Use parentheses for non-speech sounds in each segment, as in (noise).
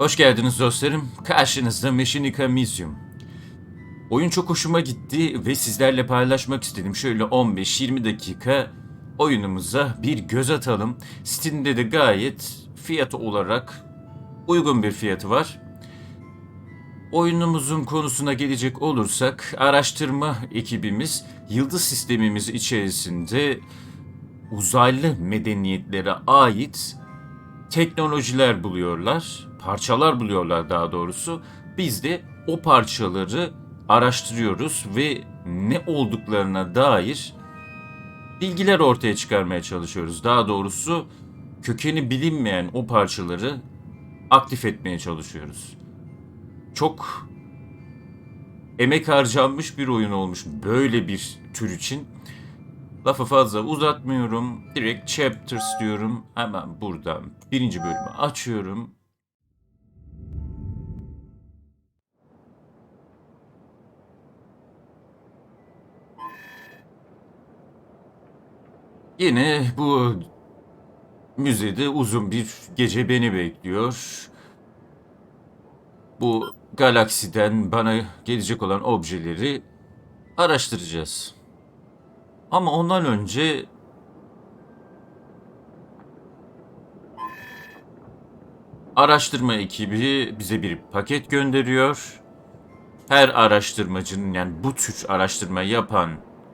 Hoş geldiniz dostlarım. Karşınızda Mechanica Museum. Oyun çok hoşuma gitti ve sizlerle paylaşmak istedim. Şöyle 15-20 dakika oyunumuza bir göz atalım. Steam'de de gayet fiyat olarak uygun bir fiyatı var. Oyunumuzun konusuna gelecek olursak araştırma ekibimiz yıldız sistemimiz içerisinde uzaylı medeniyetlere ait teknolojiler buluyorlar, parçalar buluyorlar daha doğrusu. Biz de o parçaları araştırıyoruz ve ne olduklarına dair bilgiler ortaya çıkarmaya çalışıyoruz. Daha doğrusu kökeni bilinmeyen o parçaları aktif etmeye çalışıyoruz. Çok emek harcanmış bir oyun olmuş böyle bir tür için. Lafı fazla uzatmıyorum. Direkt chapters diyorum. Hemen buradan birinci bölümü açıyorum. Yine bu müzede uzun bir gece beni bekliyor. Bu galaksiden bana gelecek olan objeleri araştıracağız. Ama ondan önce araştırma ekibi bize bir paket gönderiyor. Her araştırmacının yani bu tür araştırma yapan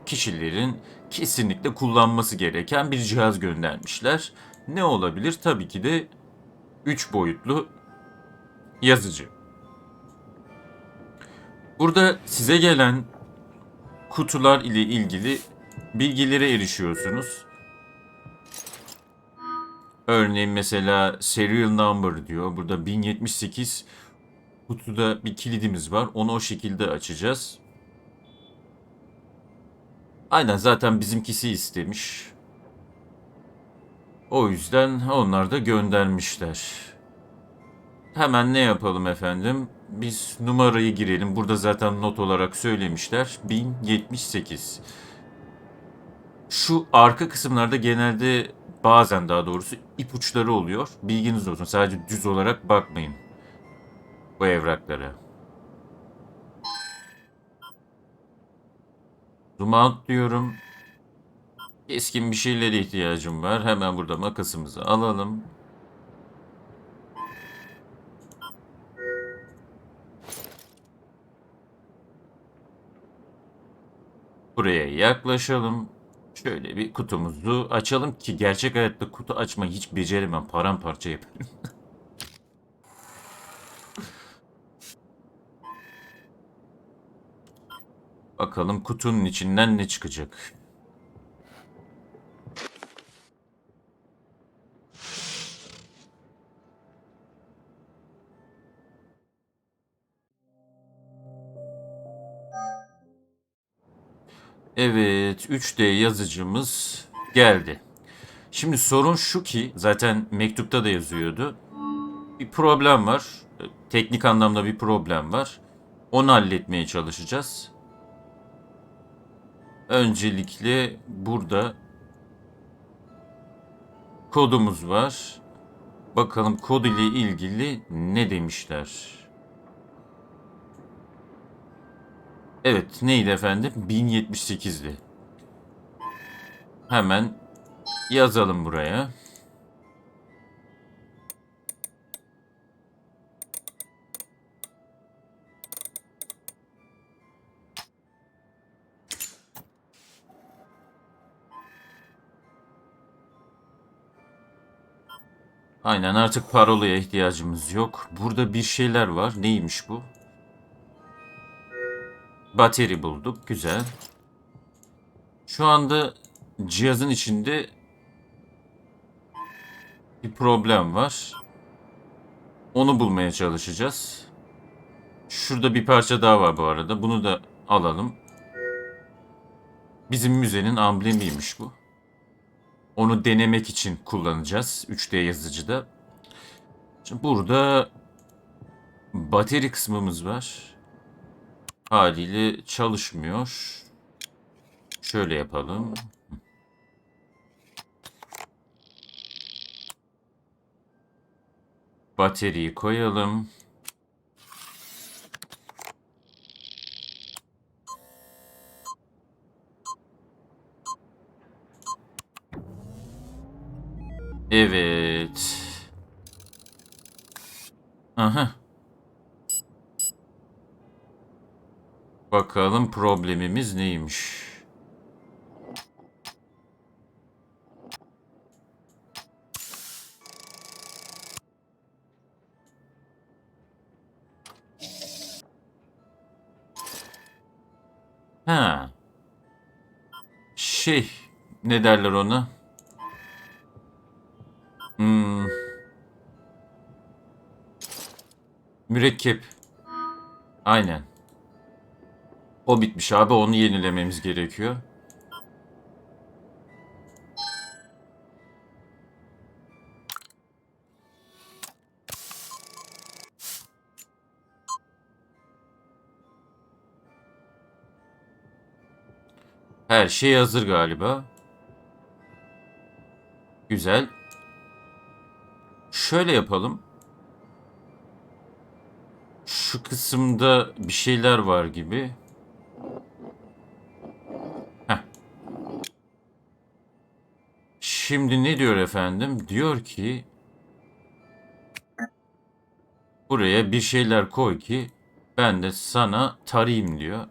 kişilerin kesinlikle kullanması gereken bir cihaz göndermişler. Ne olabilir? Tabii ki de 3 boyutlu yazıcı. Burada size gelen kutular ile ilgili bilgilere erişiyorsunuz. Örneğin mesela serial number diyor. Burada 1078 kutuda bir kilidimiz var. Onu o şekilde açacağız. Aynen zaten bizimkisi istemiş. O yüzden onlar da göndermişler. Hemen ne yapalım efendim? Biz numarayı girelim. Burada zaten not olarak söylemişler. 1078. Şu arka kısımlarda genelde bazen daha doğrusu ipuçları oluyor. Bilginiz olsun. Sadece düz olarak bakmayın bu evraklara. Out diyorum. Keskin bir şeylere ihtiyacım var. Hemen burada makasımızı alalım. Buraya yaklaşalım. Şöyle bir kutumuzu açalım ki gerçek hayatta kutu açmayı hiç beceremem. Paramparça yaparım. (laughs) Bakalım kutunun içinden ne çıkacak. Evet, 3D yazıcımız geldi. Şimdi sorun şu ki, zaten mektupta da yazıyordu. Bir problem var. Teknik anlamda bir problem var. Onu halletmeye çalışacağız. Öncelikle burada kodumuz var. Bakalım kod ile ilgili ne demişler. Evet neydi efendim? 1078'di. Hemen yazalım buraya. Aynen artık parolaya ihtiyacımız yok. Burada bir şeyler var. Neymiş bu? Bateri bulduk. Güzel. Şu anda cihazın içinde bir problem var. Onu bulmaya çalışacağız. Şurada bir parça daha var bu arada. Bunu da alalım. Bizim müzenin amblemiymiş bu. Onu denemek için kullanacağız 3D yazıcıda. Şimdi burada bateri kısmımız var. Haliyle çalışmıyor. Şöyle yapalım. Bataryayı koyalım. Evet. Aha. Bakalım problemimiz neymiş? Ha. Şey, ne derler ona? Mürekkep. Aynen. O bitmiş abi, onu yenilememiz gerekiyor. Her şey hazır galiba. Güzel. Şöyle yapalım. Şu kısımda bir şeyler var gibi. Heh. Şimdi ne diyor efendim? Diyor ki buraya bir şeyler koy ki ben de sana tarayayım diyor.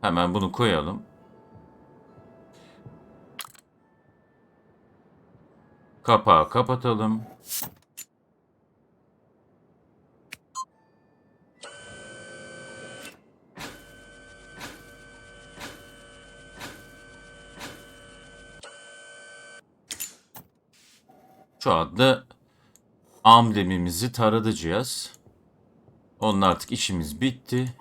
Hemen bunu koyalım. Kapağı kapatalım. Şu anda amblemimizi taradı cihaz. Onun artık işimiz bitti.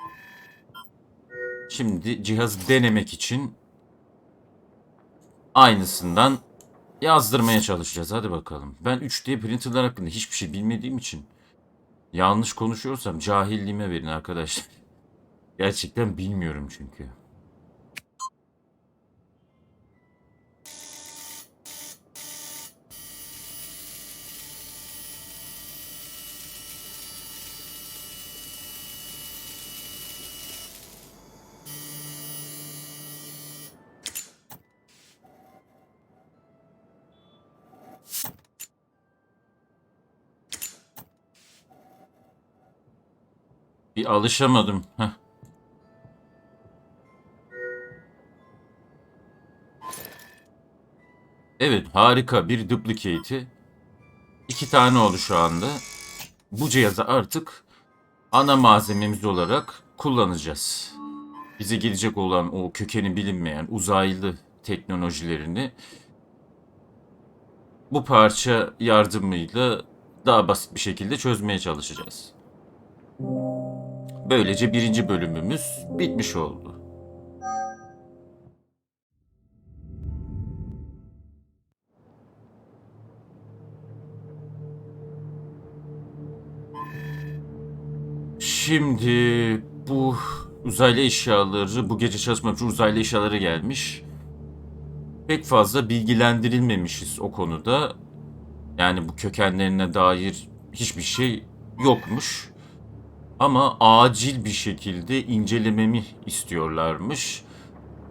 Şimdi cihazı denemek için aynısından yazdırmaya çalışacağız. Hadi bakalım. Ben 3D printerlar hakkında hiçbir şey bilmediğim için yanlış konuşuyorsam cahilliğime verin arkadaşlar. (laughs) Gerçekten bilmiyorum çünkü. Alışamadım. Heh. Evet harika bir duplicate'i. İki tane oldu şu anda. Bu cihazı artık ana malzememiz olarak kullanacağız. Bize gelecek olan o kökeni bilinmeyen uzaylı teknolojilerini bu parça yardımıyla daha basit bir şekilde çözmeye çalışacağız. Böylece birinci bölümümüz bitmiş oldu. Şimdi bu uzaylı eşyaları, bu gece çalışmak için uzaylı eşyaları gelmiş. Pek fazla bilgilendirilmemişiz o konuda. Yani bu kökenlerine dair hiçbir şey yokmuş. Ama acil bir şekilde incelememi istiyorlarmış.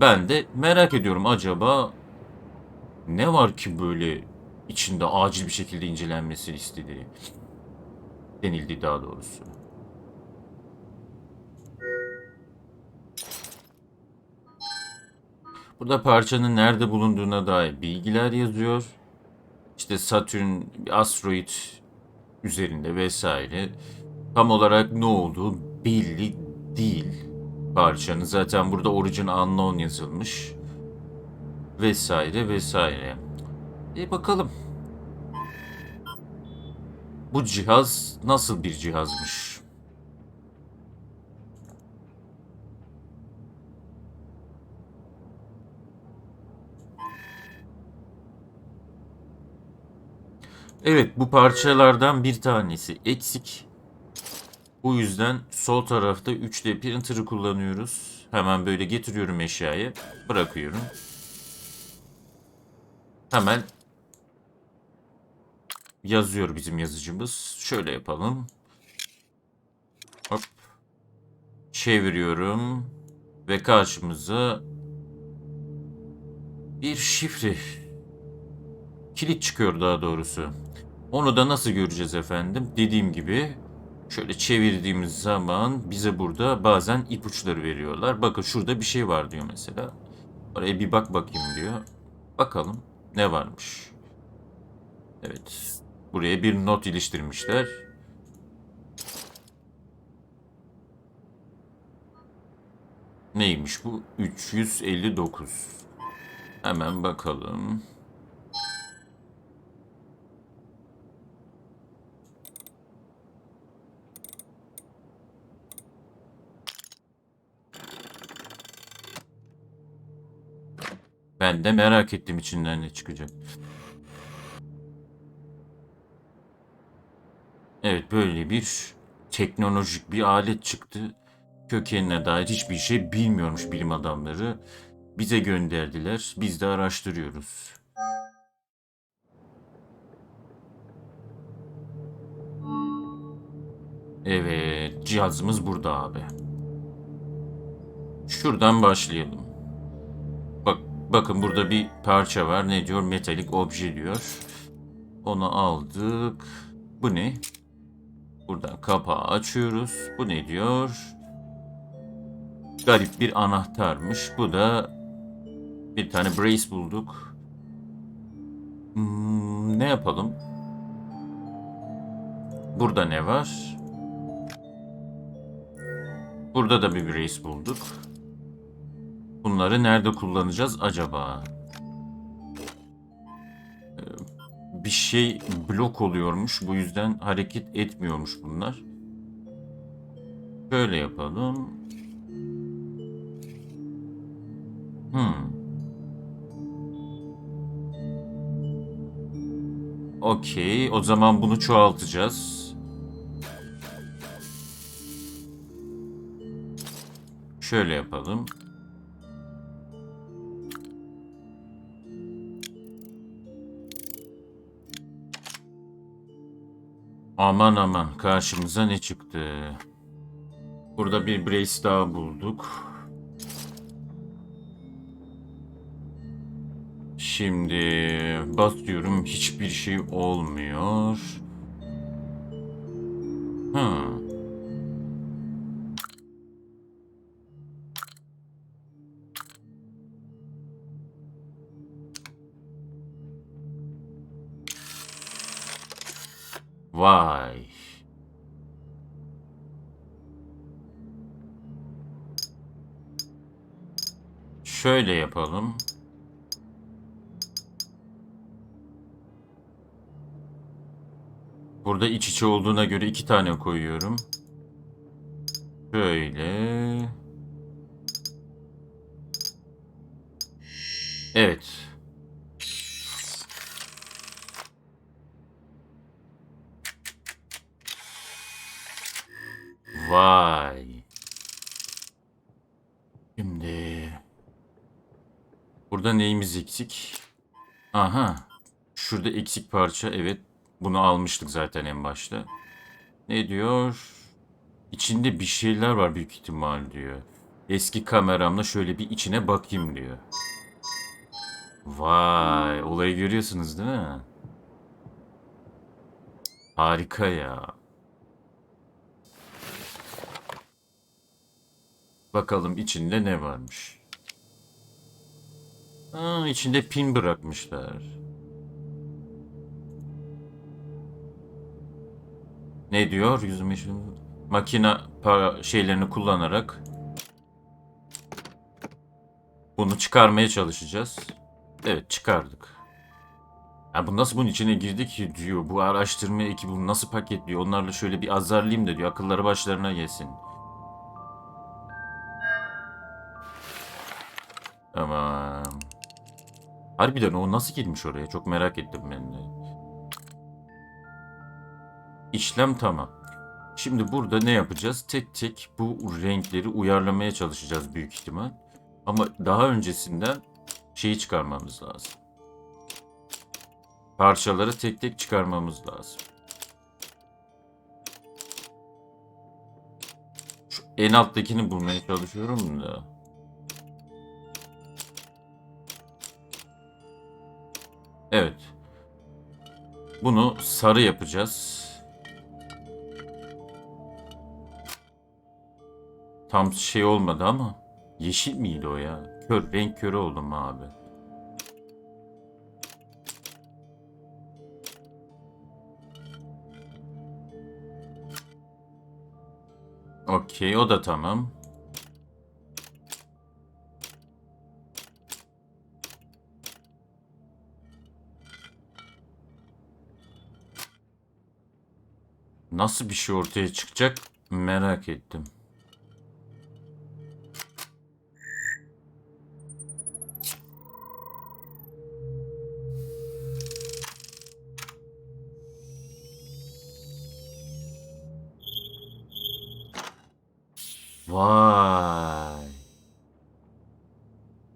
Ben de merak ediyorum acaba ne var ki böyle içinde acil bir şekilde incelenmesini istediği denildi daha doğrusu. Burada parçanın nerede bulunduğuna dair bilgiler yazıyor. İşte Satürn asteroid üzerinde vesaire. Tam olarak ne olduğu belli değil parçanın. Zaten burada origin unknown yazılmış. Vesaire vesaire. E bakalım. Bu cihaz nasıl bir cihazmış? Evet bu parçalardan bir tanesi eksik. Bu yüzden sol tarafta 3D printer'ı kullanıyoruz. Hemen böyle getiriyorum eşyayı. Bırakıyorum. Hemen yazıyor bizim yazıcımız. Şöyle yapalım. Hop. Çeviriyorum. Ve karşımıza bir şifre kilit çıkıyor daha doğrusu. Onu da nasıl göreceğiz efendim? Dediğim gibi şöyle çevirdiğimiz zaman bize burada bazen ipuçları veriyorlar. Bakın şurada bir şey var diyor mesela. Oraya bir bak bakayım diyor. Bakalım ne varmış. Evet. Buraya bir not iliştirmişler. Neymiş bu? 359. Hemen bakalım. Ben de merak ettim içinden ne çıkacak. Evet böyle bir teknolojik bir alet çıktı. Kökenine dair hiçbir şey bilmiyormuş bilim adamları. Bize gönderdiler. Biz de araştırıyoruz. Evet, cihazımız burada abi. Şuradan başlayalım. Bak, bakın burada bir parça var. Ne diyor? Metalik obje diyor. Onu aldık. Bu ne? Buradan kapağı açıyoruz. Bu ne diyor? Garip bir anahtarmış. Bu da bir tane brace bulduk. Hmm, ne yapalım? Burada ne var? Burada da bir brace bulduk. Bunları nerede kullanacağız acaba? Ee, Bir şey blok oluyormuş. Bu yüzden hareket etmiyormuş bunlar. Şöyle yapalım. Hmm. Okey. O zaman bunu çoğaltacağız. Şöyle yapalım. Aman aman karşımıza ne çıktı? Burada bir brace daha bulduk. Şimdi basıyorum hiçbir şey olmuyor. Vay. Şöyle yapalım. Burada iç içe olduğuna göre iki tane koyuyorum. Şöyle. Evet. Vay. Şimdi burada neyimiz eksik? Aha. Şurada eksik parça evet. Bunu almıştık zaten en başta. Ne diyor? İçinde bir şeyler var büyük ihtimal diyor. Eski kameramla şöyle bir içine bakayım diyor. Vay, olayı görüyorsunuz değil mi? Harika ya. Bakalım içinde ne varmış. Aa, içinde pin bırakmışlar. Ne diyor? Yüzme için makine pa- şeylerini kullanarak bunu çıkarmaya çalışacağız. Evet çıkardık. Ya bu nasıl bunun içine girdi ki diyor. Bu araştırma ekibi bunu nasıl paketliyor? Onlarla şöyle bir azarlayayım da diyor. Akılları başlarına gelsin. Tamam. Harbiden o nasıl girmiş oraya? Çok merak ettim ben de. İşlem tamam. Şimdi burada ne yapacağız? Tek tek bu renkleri uyarlamaya çalışacağız büyük ihtimal. Ama daha öncesinden şeyi çıkarmamız lazım. Parçaları tek tek çıkarmamız lazım. Şu en alttakini bulmaya çalışıyorum da. Evet. Bunu sarı yapacağız. Tam şey olmadı ama yeşil miydi o ya? Kör, renk körü oldum abi. Okey, o da tamam. Nasıl bir şey ortaya çıkacak merak ettim. Vay.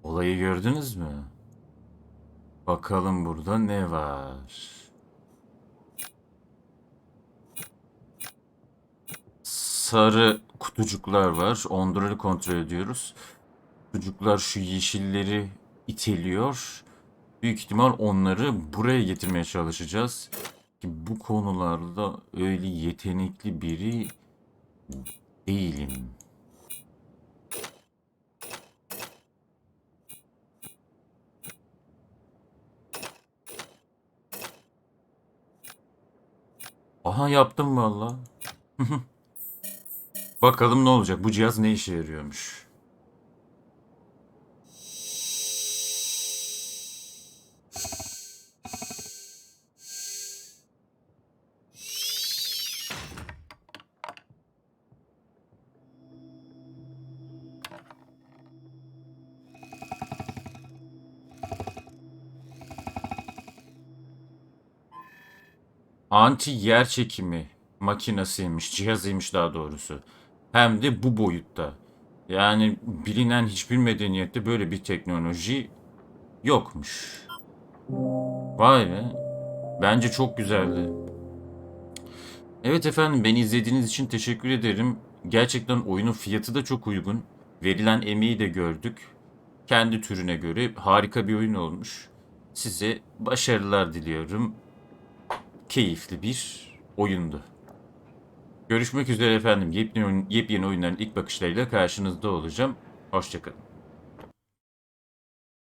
Olayı gördünüz mü? Bakalım burada ne var? Sarı kutucuklar var. Onları kontrol ediyoruz. Kutucuklar şu yeşilleri iteliyor. Büyük ihtimal onları buraya getirmeye çalışacağız. Ki bu konularda öyle yetenekli biri değilim. Aha yaptım valla. (laughs) Bakalım ne olacak? Bu cihaz ne işe yarıyormuş? Anti yer çekimi makinasıymış, cihazıymış daha doğrusu. Hem de bu boyutta. Yani bilinen hiçbir medeniyette böyle bir teknoloji yokmuş. Vay be. Bence çok güzeldi. Evet efendim beni izlediğiniz için teşekkür ederim. Gerçekten oyunun fiyatı da çok uygun. Verilen emeği de gördük. Kendi türüne göre harika bir oyun olmuş. Size başarılar diliyorum keyifli bir oyundu. Görüşmek üzere efendim. Yepyeni, yepyeni oyunların ilk bakışlarıyla karşınızda olacağım. Hoşçakalın.